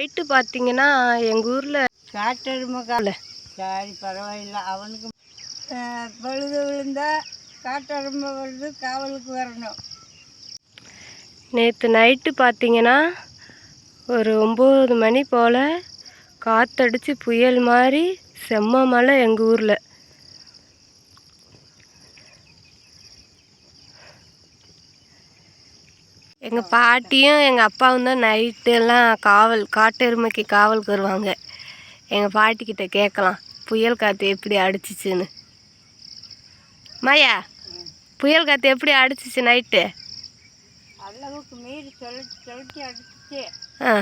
Night பார்த்தீங்கன்னா எங்கள் ஊரில் காட்டெருமை கால சரி பரவாயில்ல. அவனுக்கு பழுது விழுந்தா காட்டெருமை வருது காவலுக்கு வரணும். நேற்று நைட்டு பார்த்தீங்கன்னா ஒரு ஒம்பது மணி போல் காத்தடிச்சு புயல் மாதிரி செம்ம மழை எங்கள் ஊரில். எங்கள் பாட்டியும் எங்கள் அப்பாவும் தான் நைட்டு எல்லாம் காவல் காட்டெருமைக்கு காவலுக்கு வருவாங்க எங்கள் பாட்டிக்கிட்ட கேட்கலாம் புயல் காற்று எப்படி அடிச்சிச்சுன்னு. மாயா புயல் காற்று எப்படி அடிச்சிச்சு நைட்டு அளவுக்கு மீறி செலுத்தி செலுத்தி அடிச்சுச்சு. ஆ.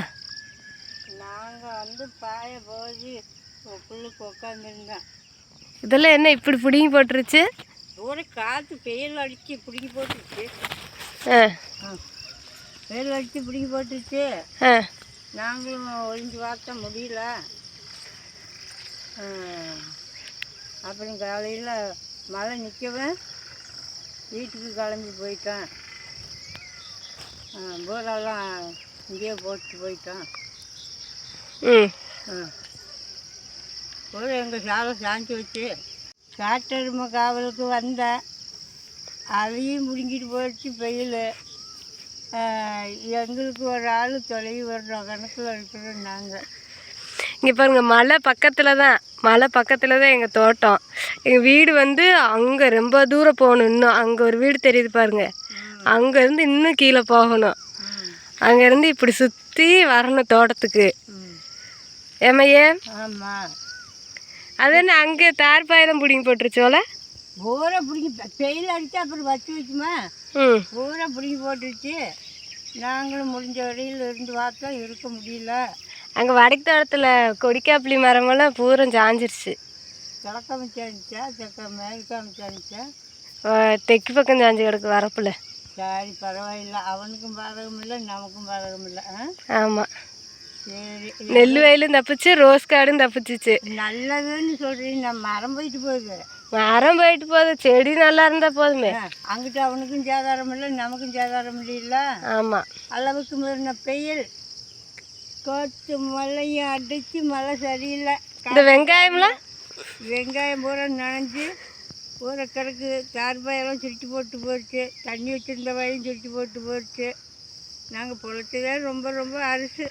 நாங்கள் வந்து பாய போது புல்லுக்கு உட்காந்துருந்தோம் இதெல்லாம் என்ன இப்படி பிடுங்கி போட்டுருச்சு? ஒரு காற்று பெயில் அடித்து பிடிங்கி போட்டுருச்சு. ஆ. பெயில் அடித்து பிடிங்கி போட்டுருச்சு. ஆ. நாங்களும் ஒளிஞ்சு பார்த்த முடியல. அப்புறம் காலையில் மழை நிற்கவும் வீட்டுக்கு கிளம்பி போயிட்டோம் ஆஹ், பூராலாம் இங்கேயே போட்டு போயிட்டோம் பூரா எங்கள் சாலை சாஞ்சி வச்சு காட்டெருமை காவலுக்கு வந்தேன். அதையும் முடிங்கிட்டு போயிடுச்சு வெயில். எங்களுக்கு ஒரு ஆள் தொலைவி வர்றோம் கணக்கில் இருக்கிறோம் நாங்கள் இங்கே பாருங்க மலை பக்கத்தில் தான் மலை பக்கத்தில் தான் எங்கள் தோட்டம். எங்கள் வீடு வந்து அங்கே ரொம்ப தூரம் போகணும் இன்னும் அங்கே ஒரு வீடு தெரியுது பாருங்க. அங்கேருந்து இன்னும் கீழே போகணும். அங்கேருந்து இப்படி சுற்றி வரணும் தோட்டத்துக்கு. ஏமையே ஆமாம் அது என்ன அங்கே தார்பாயெல்லாம் பிடிங்கி போட்டுருச்சோல பூரா பிடிங்கி பெயில் அடித்து அப்புறம் வச்சு வச்சுமா ம் பூரா பிடிங்கி போட்டுருச்சு நாங்களும் முடிஞ்ச வரையில் இருந்து பார்த்தோம் இருக்க முடியல. அங்கே வடக்கு தோட்டத்தில் கொடிக்காப்புளி மரமெல்லாம் பூரம் சாஞ்சிருச்சு. கிழக்கமைச்சாச்சா தெக்க மேற்காமிச்சாச்சா தெற்கு பக்கம் சாஞ்சு கிடக்கு வரப்பில். சரி பரவாயில்ல. அவனுக்கும் பாதகம் இல்லை நமக்கும் பாதகம் இல்லை ஆ? ஆமாம் சரி. நெல் வயலும் தப்பிச்சு ரோஸ் காடும் தப்பிச்சிச்சு. நல்லதுன்னு சொல்கிறீங்க நான் மரம் போயிட்டு போகுது. மரம் போயிட்டு போகுது. செடி நல்லா இருந்தா போதுமே. அங்கிட்டு அவனுக்கும் சேதாரம் இல்லை நமக்கும் சேதாரம் இல்லைல்ல ஆமாம் அளவுக்கு மீறின பெயில். கோத்து மழையும் அடித்து மழை சரியில்லை. இந்த வெங்காயம்லாம் வெங்காயம் பூரா நனைஞ்சு பூரா கிடக்கு. கார்பாயெல்லாம் சுருட்டி போட்டு போயிடுச்சு. தண்ணி வச்சுருந்த வயலும் சுருட்டி போட்டு போயிடுச்சு. நாங்கள் பொழைச்சதே ரொம்ப ரொம்ப அரிசு.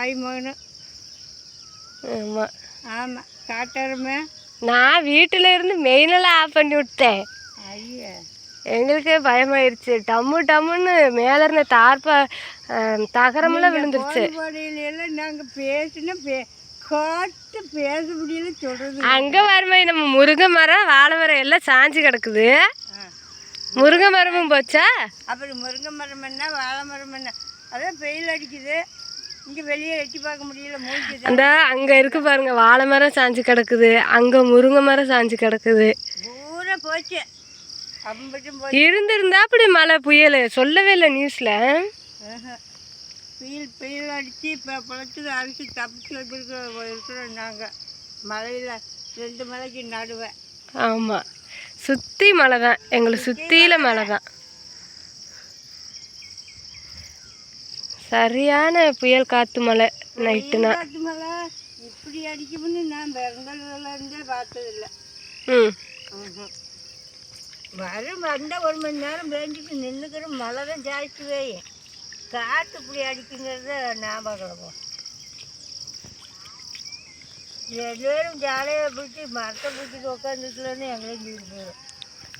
ஆய் மகனும் ஆமாம் ஆமாம் காட்டாரமே. நான் வீட்டில் இருந்து மெயினெல்லாம் ஆஃப் பண்ணி விட்டேன் ஐயா. எங்களுக்கே பயமாயிருச்சு. டம்மு டம்முன்னு மேலே இருந்த தார்ப்பா தகரமெல்லாம் விழுந்துருச்சு. நாங்கள் பேசினா பே காட்டு பேச முடியல சொல்கிறது அங்கே வருமா நம்ம முருங்கை மரம் வாழை மரம் எல்லாம் சாஞ்சு கிடக்குது. முருங்கை மரமும் போச்சா? அப்புறம் முருங்கை மரம் என்ன வாழை மரம் என்ன? அதான் வெயில் அடிக்குது. அந்த அங்கே இருக்கு பாருங்க வாழை மரம் சாஞ்சு கிடக்குது. அங்கே முருங்கை மரம் சாஞ்சு கிடக்குது. இருந்திருந்தா அப்படி மழை புயல். சொல்லவே இல்லை நியூஸில் ஆஹா. வெயில் வெயில் அடித்து இப்போ பிழைச்சது அரிசி தப்பிச்சு வச்சுருக்க இருக்கிறோம் நாங்கள் மழையில் ரெண்டு மலைக்கு நடுவேன் ஆமாம் சுற்றி மழை தான் எங்களுக்கு சுற்றியில் மழை தான் சரியான புயல் காற்று மழை நைட்டுனா. காட்டு மழை இப்படி அடிக்கும்னு நான் பெருங்கல்ல இருந்தே பார்த்ததில்ல. ம். வரும் வந்தால் ஒரு மணி நேரம் பேஞ்சிட்டு நின்றுக்கிற மழை தான் ஜாஸ்தி வேயும் காற்று இப்படி அடிக்குங்கிறத ஞாபகம் எல்லோரும் ஜாலியாக பிடிச்சி மரத்தை பிடிச்சிட்டு உட்காந்துக்கலன்னு எங்களையும்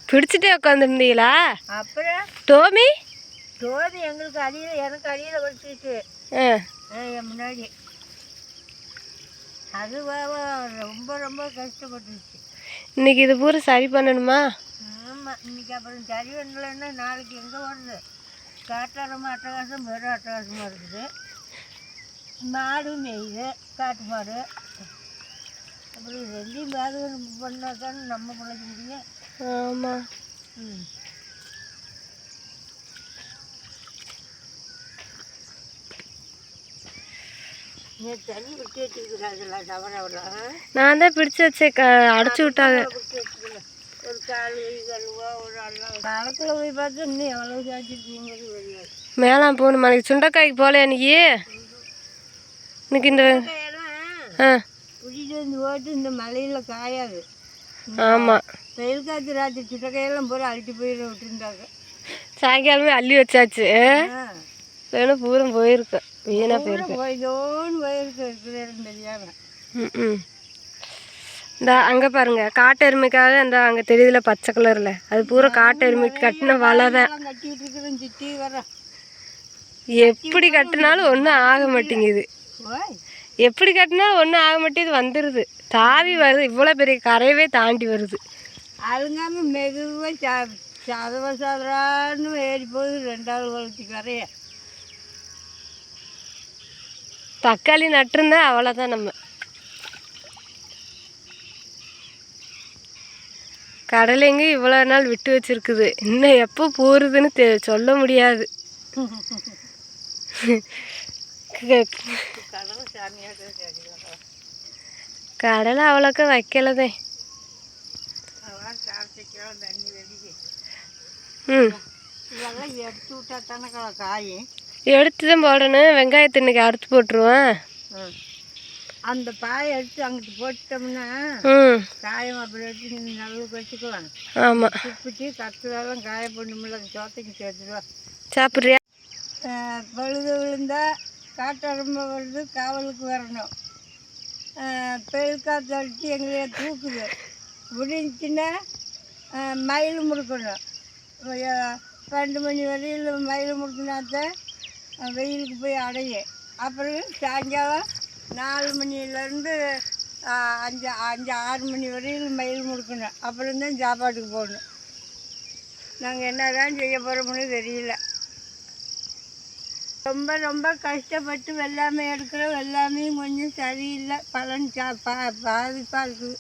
பிடிச்சிட்டே உட்காந்துருந்தீங்களா அப்புறம்? டோமி? ஜோதி எங்களுக்கு அடியில் எனக்கு அடியில் வச்சுட்டு முன்னாடி. அது வா- வா- ரொம்ப ரொம்ப கஷ்டப்பட்டுருச்சு. இன்னைக்கு இது பூரா சரி பண்ணணுமா? ஆமாம் இன்னைக்கு அப்புறம் சரி பண்ணலன்னா நாளைக்கு எங்கே வருது? காட்டாரமாக அட்டகாசம் வெறும் அட்டகாசமாக இருக்குது. மாடு மேயுது காட்டு மாடு. அப்புறம் ரெண்டையும் பாதுகாப்பு பண்ணாதானே நம்ம பிழைக்க முடியும். ஆமாம் ம் நீ தண்ணி விட்டு வச்சுக்கிறாங்கல்ல டவரெல்லாம் நான் தான் பிடிச்சி க அடைச்சி விட்டாங்க. மேலாம் போகணும்? மலைக்கு சுண்டைக்காய்க்கு போகலையா நீ இன்னைக்கு இந்த ஆ. போட்டு இந்த மலையில் காயாது. ஆமாம் வெயில் காற்று ராத்திரி சுட்டக்கையெல்லாம் பூரா அழுட்டி போயிட விட்டுருந்தாங்க. சாயங்காலமே அள்ளி வச்சாச்சு. இல்லைன்னா பூரம் போயிருக்கேன் வீணாக போயிருக்கு. இந்த அங்கே பாருங்க காட்டு எருமைக்காக அந்த அங்கே தெரியுதுல பச்சை கலரில் அது பூரா காட்டு எருமைக்கு கட்டின வலை தான். எப்படி கட்டினாலும் ஒன்றும் ஆக மாட்டேங்குது. எப்படி கட்டினாலும் ஒன்றும் ஆக மாட்டேங்குது வந்துடுது தாவி வருது இவ்வளோ பெரிய கரையவே தாண்டி வருது. அழுங்காம மெதுவாக சா சதவ சதரான்னு ஏறி போகுது ரெண்டாவது வளர்ச்சி கரைய. தக்காளி நட்டிருந்தா அவ்வளோதான் நம்ம. கடலைங்க இவ்வளோ நாள் விட்டு வச்சிருக்குது? இன்னும் எப்போ போகிறதுன்னு தெ சொல்ல முடியாது. கடலை அவ்வளோக்கா வைக்கலதே. ம். இதெல்லாம் எடுத்து விட்டா தானே காய் எடுத்து தான் போடணும். வெங்காயத்தை இன்னைக்கு அறுத்து போட்டுருவேன். அந்த பாயை எடுத்து அங்கிட்டு போட்டோம்னா காயம் அப்புறம் எடுத்து நல்லா வச்சுக்கலாம் ஆமாம் துப்பிட்டு கத்துலாம் காய பண்ணுமில்ல சோத்தைக்கு சேர்த்துருவா சாப்பிட்றியா? பழுது விழுந்தா காட்டரம்பு வருது காவலுக்கு வரணும். பெயில் காற்று அடித்து எங்களைய தூக்குது. விடிஞ்சுன்னா மயில் முறுக்கணும். ரெண்டு மணி வரையில் மயில் முறுக்கினாத்தான் வெயிலுக்கு போய் அடையும் அப்புறம் சாயங்காலம் நாலு மணிலேருந்து அஞ்சு அஞ்சு ஆறு மணி வரையில் மயில் முறுக்கணும் அப்புறம் தான் சாப்பாட்டுக்கு போகணும். நாங்கள் என்ன தான் செய்ய போகிறோம்னு தெரியல. ரொம்ப ரொம்ப கஷ்டப்பட்டு வெள்ளாமை எடுக்கிறோம். வெள்ளாமையும் கொஞ்சம் சரியில்லை. பலன் சா பா பாதிப்பாக இருக்குது.